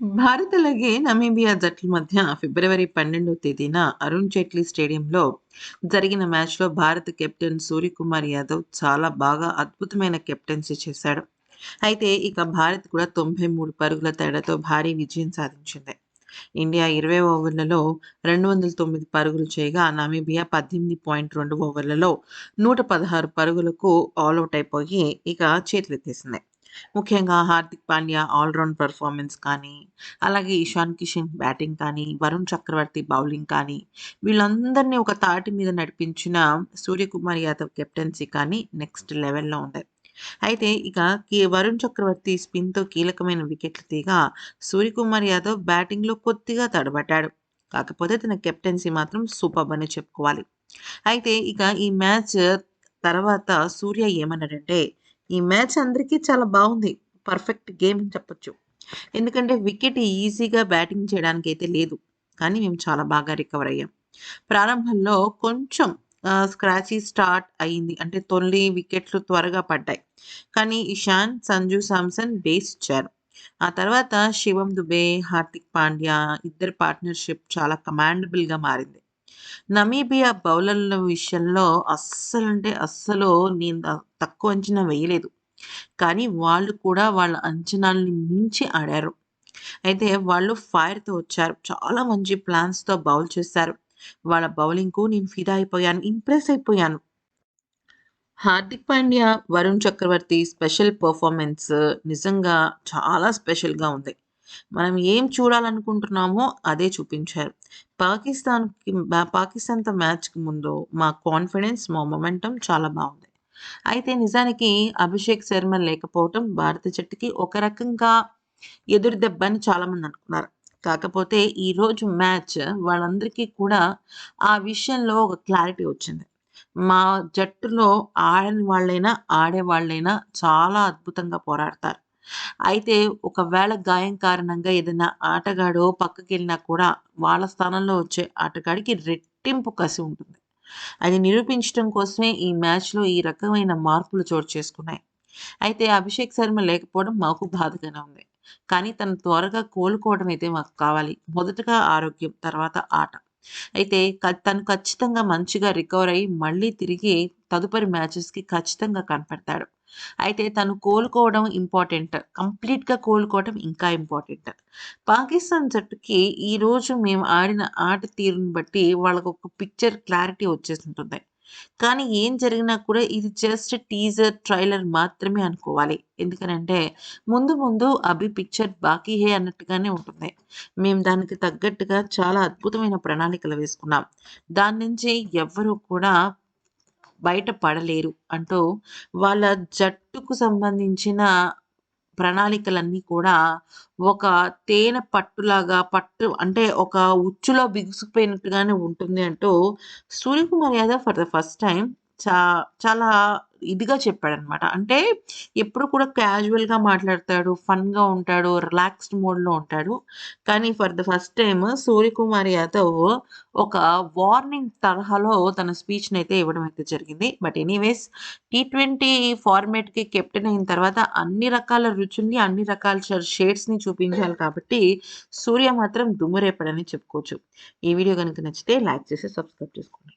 భారత్ అలాగే నమీబియా జట్ల మధ్య ఫిబ్రవరి పన్నెండవ తేదీన అరుణ్ జైట్లీ స్టేడియంలో జరిగిన మ్యాచ్లో భారత కెప్టెన్ సూర్యకుమార్ యాదవ్ చాలా బాగా అద్భుతమైన కెప్టెన్సీ చేశాడు. అయితే ఇక భారత్ కూడా తొంభై మూడు పరుగుల తేడాతో భారీ విజయం సాధించింది. ఇండియా ఇరవై ఓవర్లలో రెండు వందల తొమ్మిది పరుగులు చేయగా నమీబియా పద్దెనిమిది పాయింట్ రెండు ఓవర్లలో నూట పదహారు పరుగులకు ఆల్అవుట్ అయిపోయి ఇక చేతులెత్తేసింది. ముఖ్యంగా హార్దిక్ పాండ్యా ఆల్రౌండ్ పర్ఫార్మెన్స్ కానీ అలాగే ఇషాన్ కిషన్ బ్యాటింగ్ కానీ వరుణ్ చక్రవర్తి బౌలింగ్ కానీ వీళ్ళందరినీ ఒక తాటి మీద నడిపించిన సూర్యకుమార్ యాదవ్ కెప్టెన్సీ కానీ నెక్స్ట్ లెవెల్లో ఉంది. అయితే ఇక వరుణ్ చక్రవర్తి స్పిన్తో కీలకమైన వికెట్లు తీగా సూర్యకుమార్ యాదవ్ బ్యాటింగ్లో కొద్దిగా తడబడ్డాడు. కాకపోతే తన కెప్టెన్సీ మాత్రం సూపర్ అని చెప్పుకోవాలి. అయితే ఇక ఈ మ్యాచ్ తర్వాత సూర్య ఏమన్నాడంటే ఈ మ్యాచ్ అందరికీ చాలా బాగుంది. పర్ఫెక్ట్ గేమ్ అని చెప్పొచ్చు. ఎందుకంటే వికెట్ ఈజీగా బ్యాటింగ్ చేయడానికి అయితే లేదు. కానీ మేము చాలా బాగా రికవర్ అయ్యాం. ప్రారంభంలో కొంచెం స్క్రాచీ స్టార్ట్ అయింది. అంటే తొలి వికెట్లు త్వరగా పడ్డాయి. కానీ ఇషాన్ సంజు సామ్సన్ బేస్ ఇచ్చారు. ఆ తర్వాత శివం దుబే హార్దిక్ పాండ్యా ఇద్దరు పార్ట్నర్షిప్ చాలా కమాండబుల్గా మారింది. నమీబియా బౌలర్ల విషయంలో అస్సలు అంటే అస్సలు నేను తక్కువ అంచనా వేయలేదు. కానీ వాళ్ళు కూడా వాళ్ళ అంచనాలని మించి ఆడారు. అయితే వాళ్ళు ఫైర్తో వచ్చారు. చాలా మంచి ప్లాన్స్తో బౌల్ చేశారు. వాళ్ళ బౌలింగ్కు నేను ఫిదా అయిపోయాను. ఇంప్రెస్ అయిపోయాను. హార్దిక్ పాండ్యా వరుణ్ చక్రవర్తి స్పెషల్ పర్ఫార్మెన్స్ నిజంగా చాలా స్పెషల్గా ఉంది. మనం ఏం చూడాలనుకుంటున్నామో అదే చూపించారు. పాకిస్తాన్కి పాకిస్తాన్తో మ్యాచ్కి ముందు మా కాన్ఫిడెన్స్ మా మొమెంటం చాలా బాగుంది. అయితే నిజానికి అభిషేక్ శర్మ లేకపోవటం భారత జట్టుకి ఒక రకంగా ఎదురు దెబ్బ అని చాలామంది అనుకున్నారు. కాకపోతే ఈరోజు మ్యాచ్ వాళ్ళందరికీ కూడా ఆ విషయంలో ఒక క్లారిటీ వచ్చింది. మా జట్టులో ఆడని వాళ్ళైనా ఆడే వాళ్ళైనా చాలా అద్భుతంగా పోరాడతారు. అయితే ఒకవేళ గాయం కారణంగా ఏదైనా ఆటగాడు పక్కకెళ్ళినా కూడా వాళ్ళ స్థానంలో వచ్చే ఆటగాడికి రెట్టింపు కసి ఉంటుంది. అది నిరూపించడం కోసమే ఈ మ్యాచ్లో ఈ రకమైన మార్పులు చోటు చేసుకున్నాయి. అయితే అభిషేక్ శర్మ లేకపోవడం మాకు బాధగానే ఉంది. కానీ తను త్వరగా కోలుకోవడం అయితే మాకు కావాలి. మొదటగా ఆరోగ్యం తర్వాత ఆట. అయితే తను ఖచ్చితంగా మంచిగా రికవర్ అయ్యి మళ్ళీ తిరిగి తదుపరి మ్యాచెస్కి ఖచ్చితంగా కనపడతాడు. అయితే తను కోలుకోవడం ఇంపార్టెంట్ కంప్లీట్గా కోలుకోవడం ఇంకా ఇంపార్టెంట్ పాకిస్తాన్ జట్టుకి ఈరోజు మేము ఆడిన ఆట తీరుని బట్టి వాళ్ళకు ఒక పిక్చర్ క్లారిటీ వచ్చేసి ఉంటుంది. కానీ ఏం జరిగినా కూడా ఇది జస్ట్ టీజర్ ట్రైలర్ మాత్రమే అనుకోవాలి. ఎందుకనంటే ముందు ముందు అభి పిక్చర్ బాకీ హే అన్నట్టుగానే ఉంటుంది. మేము దానికి తగ్గట్టుగా చాలా అద్భుతమైన ప్రణాళికలు వేసుకున్నాం. దాని నుంచి ఎవ్వరూ కూడా బయటపడలేరు అంటూ వాళ్ళ జట్టుకు సంబంధించిన ప్రణాళికలన్నీ కూడా ఒక తేనె పట్టులాగా పట్టు అంటే ఒక ఉచ్చులో బిగుసుకుపోయినట్టుగానే ఉంటుంది అంటూ Suryakumar Yadav for the first time చా చాలా ఇదిగా చెప్పాడనమాట అంటే ఎప్పుడు కూడా క్యాజువల్గా మాట్లాడతాడు ఫన్గా ఉంటాడు రిలాక్స్డ్ మోడ్లో ఉంటాడు. కానీ for the first time Suryakumar Yadav ఒక వార్నింగ్ తరహాలో తన స్పీచ్ని అయితే ఇవ్వడం అయితే జరిగింది. బట్ ఎనీవేస్ టీ ట్వంటీ ఫార్మేట్కి కెప్టెన్ అయిన తర్వాత అన్ని రకాల రుచుల్ని అన్ని రకాల షేడ్స్ని చూపించాలి కాబట్టి సూర్య మాత్రం దుమ్మురేపడని చెప్పుకోవచ్చు. ఈ వీడియో కనుక నచ్చితే లైక్ చేసి సబ్స్క్రైబ్ చేసుకోండి.